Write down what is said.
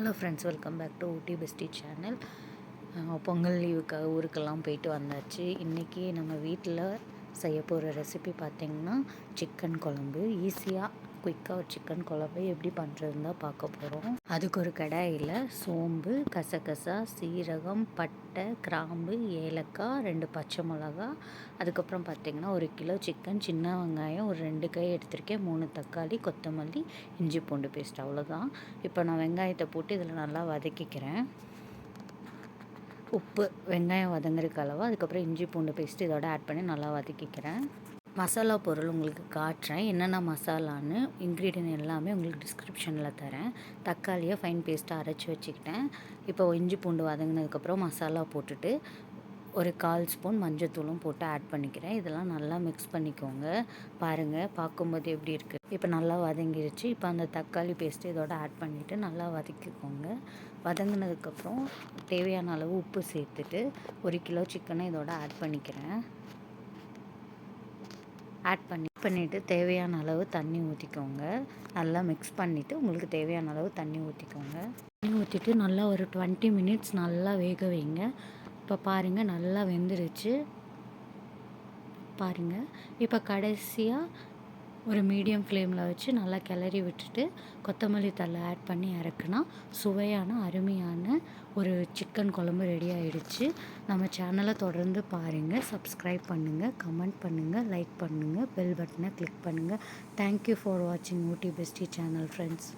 Hello friends welcome back to Ooty bestie channel Pongal லீவுக்காக ஊருக்கெல்லாம் போயிட்டு வந்தாச்சு. இன்றைக்கி நம்ம வீட்டில் செய்ய போகிற ரெசிபி பார்த்திங்கன்னா சிக்கன் குழம்பு. ஈஸியாக குயிக்காக ஒரு சிக்கன் குழம்பு எப்படி பண்ணுறதுன்னு தான் பார்க்க போகிறோம் அதுக்கு ஒரு கடாயில் சோம்பு கசகசா சீரகம் பட்டை கிராம்பு ஏலக்காய் ரெண்டு பச்சை மிளகா. அதுக்கப்புறம் பார்த்திங்கன்னா ஒரு கிலோ சிக்கன் சின்ன வெங்காயம் ஒரு ரெண்டு கை எடுத்திருக்கேன். மூணு தக்காளி கொத்தமல்லி இஞ்சி பூண்டு பேஸ்ட் அவ்வளோதான் இப்போ நான் வெங்காயத்தை போட்டு இதில் நல்லா வதக்கிக்கிறேன். உப்பு வெங்காயம் வதங்குறதுக்கு அளவு அதுக்கப்புறம் இஞ்சி பூண்டு பேஸ்ட்டு இதோட ஆட் பண்ணி நல்லா வதக்கிக்கிறேன். மசாலா பொருள் உங்களுக்கு காட்டுறேன். என்னென்ன மசாலான்னு இன்க்ரீடியன்ட் எல்லாமே உங்களுக்கு டிஸ்கிரிப்ஷனில் தரேன். தக்காளியை ஃபைன் பேஸ்ட்டாக அரைச்சி வச்சுக்கிட்டேன். இப்போ இஞ்சி பூண்டு வதங்கினதுக்கப்புறம் மசாலா போட்டுட்டு ஒரு கால் ஸ்பூன் மஞ்சத்தூளும் போட்டு ஆட் பண்ணிக்கிறேன். இதெல்லாம் நல்லா மிக்ஸ் பண்ணிக்கோங்க. பாருங்கள் பார்க்கும்போது எப்படி இருக்குது இப்போ நல்லா வதங்கிடுச்சு இப்போ அந்த தக்காளி பேஸ்ட்டு இதோட ஆட் பண்ணிவிட்டு நல்லா வதக்கிக்கோங்க. வதங்கினதுக்கப்புறம் தேவையான அளவு உப்பு சேர்த்துட்டு ஒரு கிலோ சிக்கனை இதோட ஆட் பண்ணிக்கிறேன். ஆட் பண்ணி பண்ணிவிட்டு தேவையான அளவு தண்ணி ஊற்றிக்கோங்க நல்லா மிக்ஸ் பண்ணிவிட்டு உங்களுக்கு தேவையான அளவு தண்ணி ஊற்றிக்கோங்க தண்ணி ஊற்றிட்டு நல்லா ஒரு டுவெண்ட்டி மினிட்ஸ் நல்லா வேக வைங்க. இப்போ பாருங்கள் நல்லா வெந்துருச்சு. பாருங்கள் இப்போ கடைசியாக ஒரு மீடியம் ஃப்ளேமில் வச்சு நல்லா கிளறி விட்டுட்டு கொத்தமல்லி தழை ஆட் பண்ணி இறக்குனா சுவையான அருமையான ஒரு சிக்கன் குழம்பு ரெடி ஆகிடுச்சு நம்ம சேனலை தொடர்ந்து பாருங்கள் சப்ஸ்கிரைப் பண்ணுங்கள் கமெண்ட் பண்ணுங்கள் லைக் பண்ணுங்கள் பெல் பட்டனை கிளிக் பண்ணுங்கள் தேங்க்யூ ஃபார் வாட்சிங் ஊட்டி பெஸ்டி சேனல் ஃப்ரெண்ட்ஸ்